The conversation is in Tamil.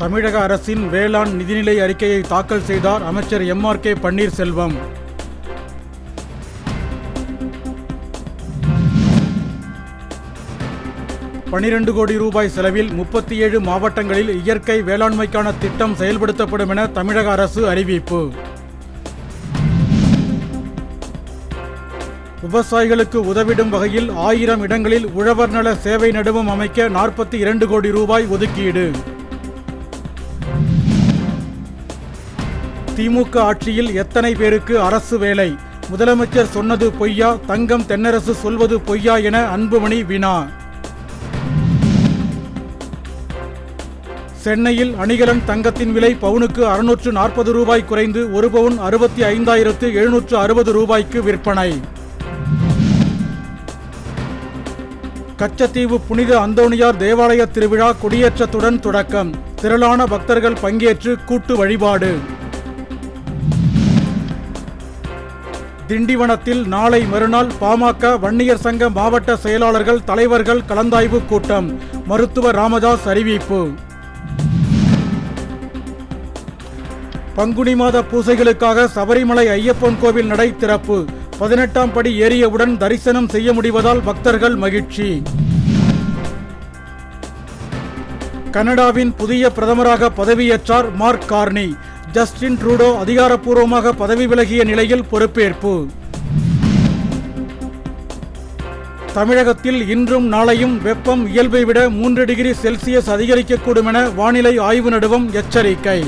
தமிழக அரசின் வேளாண் நிதிநிலை அறிக்கையை தாக்கல் செய்தார் அமைச்சர் எம் ஆர் கே பன்னீர்செல்வம். பனிரெண்டு கோடி ரூபாய் செலவில் முப்பத்தி ஏழு மாவட்டங்களில் இயற்கை வேளாண்மைக்கான திட்டம் செயல்படுத்தப்படும் என தமிழக அரசு அறிவிப்பு. விவசாயிகளுக்கு உதவிடும் வகையில் ஆயிரம் இடங்களில் உழவர் நல சேவை நடுவம் அமைக்க நாற்பத்தி இரண்டு கோடி ரூபாய் ஒதுக்கீடு. திமுக ஆட்சியில் எத்தனை பேருக்கு அரசு வேலை? முதலமைச்சர் சொன்னது பொய்யா? தங்கம் தென்னரசு சொல்வது பொய்யா என அன்புமணி வினா சென்னையில் அணிகலன் தங்கத்தின் விலை பவுனுக்கு அறுநூற்று நாற்பது ரூபாய் குறைந்து ஒரு பவுன் அறுபத்தி ஐந்தாயிரத்து எழுநூற்று அறுபது ரூபாய்க்கு விற்பனை. கச்சத்தீவு புனித அந்தோணியார் தேவாலய திருவிழா கொடியேற்றத்துடன் தொடக்கம். திரளான பக்தர்கள் பங்கேற்று கூட்டு வழிபாடு. திண்டிவனத்தில் நாளை மறுநாள் பாமக வன்னியர் சங்க மாவட்ட செயலாளர்கள் தலைவர்கள் கலந்தாய்வு கூட்டம். மருத்துவர் ராமதாஸ் அறிவிப்பு. பங்குனி மாத பூசைகளுக்காக சபரிமலை ஐயப்பன் கோவில் நடை திறப்பு. பதினெட்டாம் படி ஏறியவுடன் தரிசனம் செய்ய முடிவதால் பக்தர்கள் மகிழ்ச்சி. கனடாவின் புதிய பிரதமராக பதவியேற்றார் மார்க் கார்னி. ஜஸ்டின் ட்ரூடோ அதிகாரப்பூர்வமாக பதவி விலகிய நிலையில் பொறுப்பேற்பு. தமிழகத்தில் இன்றும் நாளையும் வெப்பம் இயல்பை விட மூன்று டிகிரி செல்சியஸ் அதிகரிக்கக்கூடும் என வானிலை ஆய்வு நடுவம் எச்சரிக்கை.